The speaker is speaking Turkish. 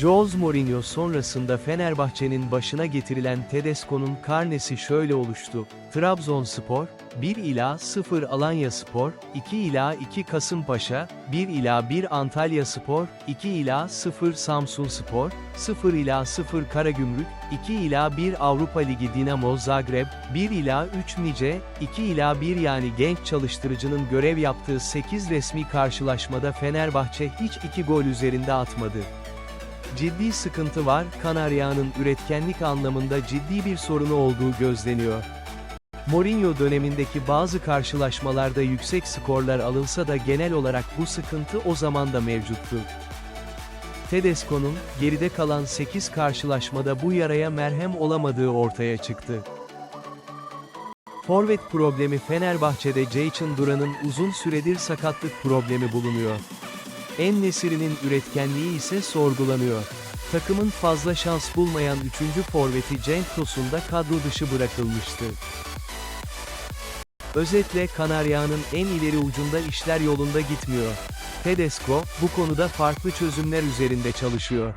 Jose Mourinho sonrasında Fenerbahçe'nin başına getirilen Tedesco'nun karnesi şöyle oluştu. Trabzonspor, 1 ila 0 Alanya Spor, 2 ila 2 Kasımpaşa, 1 ila 1 Antalya Spor, 2 ila 0 Samsun Spor, 0 ila 0 Karagümrük, 2 ila 1 Avrupa Ligi Dinamo Zagreb, 1 ila 3 Nice, 2 ila 1 yani genç çalıştırıcının görev yaptığı 8 resmi karşılaşmada Fenerbahçe hiç 2 gol üzerinde atmadı. Ciddi sıkıntı var, Kanarya'nın üretkenlik anlamında ciddi bir sorunu olduğu gözleniyor. Mourinho dönemindeki bazı karşılaşmalarda yüksek skorlar alınsa da genel olarak bu sıkıntı o zaman da mevcuttu. Tedesco'nun, geride kalan 8 karşılaşmada bu yaraya merhem olamadığı ortaya çıktı. Forvet problemi Fenerbahçe'de Jayson Duran'ın uzun süredir sakatlık problemi bulunuyor. En Nesiri'nin üretkenliği ise sorgulanıyor. Takımın fazla şans bulmayan 3. forveti Cenk Tosun da kadro dışı bırakılmıştı. Özetle Kanarya'nın en ileri ucunda işler yolunda gitmiyor. Tedesco, bu konuda farklı çözümler üzerinde çalışıyor.